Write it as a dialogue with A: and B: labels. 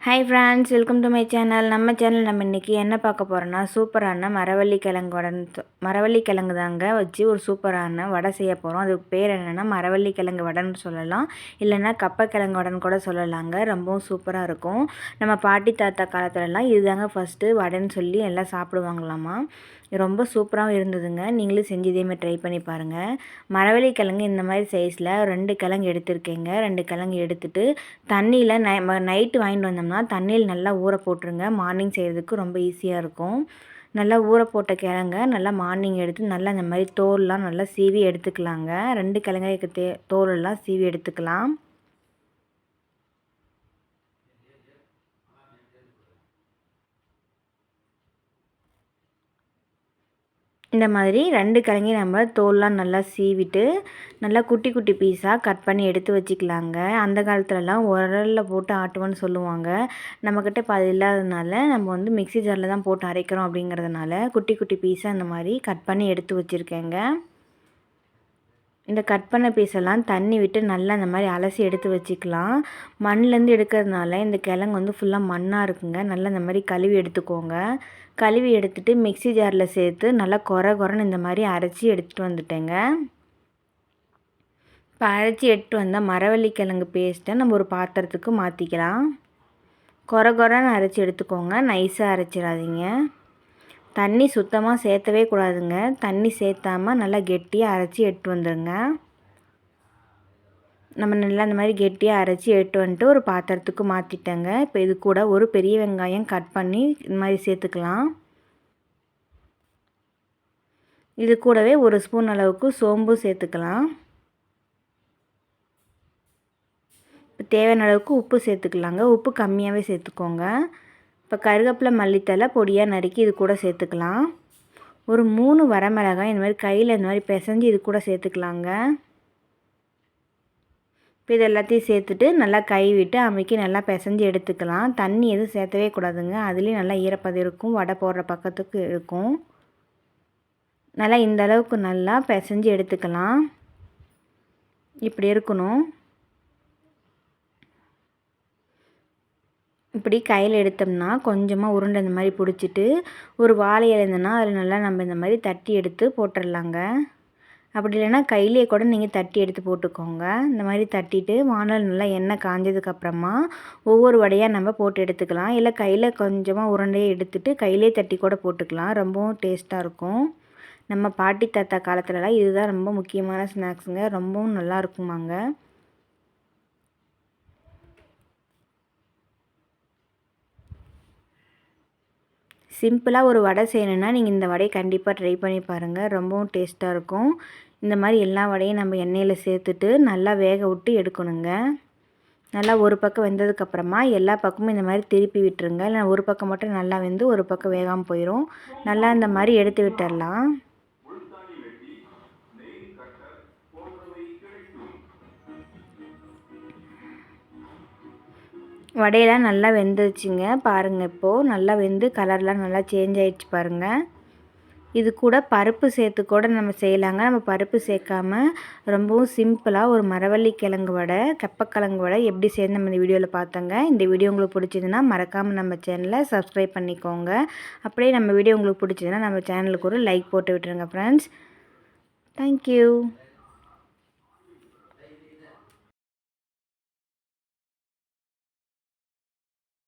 A: Hi friends welcome to my channel நம்ம channel நம்ம இன்றைக்கி என்ன பார்க்க போகிறோன்னா சூப்பரான மரவள்ளி கிழங்கோட மரவள்ளி கிழங்கு தாங்க வச்சு ஒரு சூப்பரான வடை செய்ய போகிறோம் அதுக்கு பேர் என்னென்னா மரவள்ளி கிழங்கு வடைன்னு சொல்லலாம். இல்லைன்னா கப்பக்கிழங்கு வடைன்னு கூட சொல்லலாங்க. ரொம்பவும் சூப்பராக இருக்கும். நம்ம பாட்டி தாத்தா காலத்துலலாம் இதுதாங்க ஃபஸ்ட்டு வடைன்னு சொல்லி எல்லாம் சாப்பிடுவாங்களாமா. ரொம்ப சூப்பராகவும் இருந்ததுங்க. நீங்களும் செஞ்சு இதேமாதிரி ட்ரை பண்ணி பாருங்கள் மரவள்ளி கிழங்கு இந்த மாதிரி சைஸில் ரெண்டு கிழங்கு எடுத்துருக்கேங்க. ரெண்டு கிழங்கு எடுத்துகிட்டு தண்ணியில் நை நைட்டு வாங்கிட்டு வந்தோம்னா தண்ணியில் நல்லா ஊற போட்டுருங்க. மார்னிங் செய்கிறதுக்கு ரொம்ப ஈஸியாக இருக்கும். நல்லா ஊற போட்ட கிழங்க நல்லா மார்னிங் எடுத்து நல்லா இந்த மாதிரி தோல்லாம் நல்லா சீவி எடுத்துக்கலாங்க. ரெண்டு கிழங்கு தே தோலெல்லாம் சீவி எடுத்துக்கலாம். இந்த மாதிரி ரெண்டு கிழங்கையும் நம்ம தோல்லாம் நல்லா சீவிட்டு நல்லா குட்டி குட்டி பீஸாக கட் பண்ணி எடுத்து வச்சுக்கலாங்க. அந்த காலத்துலலாம் உரலில் போட்டு ஆட்டுவோன்னு சொல்லுவாங்க. நம்மக்கிட்ட இப்போ அது இல்லாததுனால நம்ம வந்து மிக்சி ஜாரில் தான் போட்டு அரைக்கிறோம் அப்படிங்கிறதுனால குட்டி குட்டி பீஸாக இந்த மாதிரி கட் பண்ணி எடுத்து வச்சுருக்கேங்க. இந்த கட் பண்ண பீஸெல்லாம் தண்ணி விட்டு நல்லா இந்த மாதிரி அலசி எடுத்து வச்சுக்கலாம். மண்லேருந்து எடுக்கிறதுனால இந்த கிழங்கு வந்து ஃபுல்லாக மண்ணாக இருக்குங்க. நல்லா இந்த மாதிரி கழுவி எடுத்துக்கோங்க. கழுவி எடுத்துகிட்டு மிக்சி ஜாரில் சேர்த்து நல்லா குறை குறைன்னு இந்த மாதிரி அரைச்சி எடுத்துகிட்டு வந்துட்டேங்க. இப்போ அரைச்சி எடுத்து வந்தால் மரவள்ளி கிழங்கு பேஸ்ட்டை நம்ம ஒரு பாத்திரத்துக்கு மாற்றிக்கலாம் குறை குறைன்னு அரைச்சி எடுத்துக்கோங்க. நைஸாக அரைச்சிடாதீங்க. தண்ணி சுத்தமாக சேர்த்தவே கூடாதுங்க. தண்ணி சேர்த்தாமல் நல்லா கெட்டியாக அரைச்சி எட்டு வந்துடுங்க நம்ம நல்லா இந்த மாதிரி கெட்டியாக அரைச்சி எட்டு வந்துட்டு ஒரு பாத்திரத்துக்கு மாற்றிட்டேங்க இப்போ இது கூட ஒரு பெரிய வெங்காயம் கட் பண்ணி இந்த மாதிரி சேர்த்துக்கலாம். இது கூடவே ஒரு ஸ்பூன் அளவுக்கு சோம்பு சேர்த்துக்கலாம். இப்போ தேவையான அளவுக்கு உப்பு சேர்த்துக்கலாங்க. உப்பு கம்மியாகவே சேர்த்துக்கோங்க. இப்போ கருவேப்பிலை மல்லித்தலை பொடியாக நறுக்கி இது கூட சேர்த்துக்கலாம். ஒரு மூணு வரமிளகாய் இந்த மாதிரி கையில் இந்த மாதிரி பிசைஞ்சு இது கூட சேர்த்துக்கலாங்க. இப்போ இது எல்லாத்தையும் சேர்த்துட்டு நல்லா கை விட்டு அமைக்கி நல்லா பிசைஞ்சு எடுத்துக்கலாம். தண்ணி எதுவும் சேர்த்தவே கூடாதுங்க. அதுலேயும் நல்லா ஈரப்பதம் இருக்கும். வடை போடுற பக்கத்துக்கு இருக்கும். நல்லா இந்த அளவுக்கு நல்லா பிசைஞ்சு எடுத்துக்கலாம். இப்படி இருக்கணும். இப்படி கையில் எடுத்தோம்னா கொஞ்சமாக உருண்டை இந்த மாதிரி பிடிச்சிட்டு ஒரு வாழை இலைந்தனா அதில் நல்லா நம்ம இந்த மாதிரி தட்டி எடுத்து போட்டுடலாங்க அப்படி இல்லைன்னா கையிலே கூட நீங்கள் தட்டி எடுத்து போட்டுக்கோங்க. இந்த மாதிரி தட்டிட்டு வானல் நல்லா எண்ணெய் காஞ்சதுக்கப்புறமா ஒவ்வொரு வடையாக நம்ம போட்டு எடுத்துக்கலாம். இல்லை கையில் கொஞ்சமாக உருண்டையை எடுத்துட்டு கையிலே தட்டி கூட போட்டுக்கலாம். ரொம்பவும் டேஸ்ட்டாக இருக்கும். நம்ம பாட்டி தாத்தா காலத்துலலாம் இதுதான் ரொம்ப முக்கியமான ஸ்நாக்ஸுங்க. ரொம்பவும் நல்லா இருக்குமாங்க. சிம்பிளாக ஒரு வடை செய்யணுன்னா நீங்கள் இந்த வடையை கண்டிப்பாக ட்ரை பண்ணி பாருங்கள் ரொம்பவும் டேஸ்ட்டாக இருக்கும். இந்த மாதிரி எல்லா வடையும் நம்ம எண்ணெயில் சேர்த்துட்டு நல்லா வேக விட்டு எடுக்கணுங்க. நல்லா ஒரு பக்கம் வெந்ததுக்கப்புறமா எல்லா பக்கமும் இந்த மாதிரி திருப்பி விட்டுருங்க. இல்லை ஒரு பக்கம் மட்டும் நல்லா வெந்து ஒரு பக்கம் வேகாமல் போயிடும் நல்லா இந்த மாதிரி எடுத்து விட்டுடலாம் வடையெல்லாம் நல்லா வெந்துருச்சுங்க. பாருங்கள் இப்போது நல்லா வெந்து கலர்லாம் நல்லா சேஞ்ச் ஆகிடுச்சு பாருங்கள் இது கூட பருப்பு சேர்த்து கூட நம்ம செய்யலாங்க. நம்ம பருப்பு சேர்க்காம ரொம்பவும் சிம்பிளாக ஒரு மரவள்ளி கிழங்கு வடை கப்பக்கிழங்கு வடை எப்படி சேர்ந்து நம்ம இந்த வீடியோவில் பார்த்தோங்க. இந்த வீடியோ உங்களுக்கு பிடிச்சதுன்னா மறக்காமல் நம்ம சேனலை சப்ஸ்கிரைப் பண்ணிக்கோங்க. அப்படியே நம்ம வீடியோ உங்களுக்கு பிடிச்சதுன்னா நம்ம சேனலுக்கு ஒரு லைக் போட்டு விட்டுருங்க ஃப்ரெண்ட்ஸ் தேங்க்யூ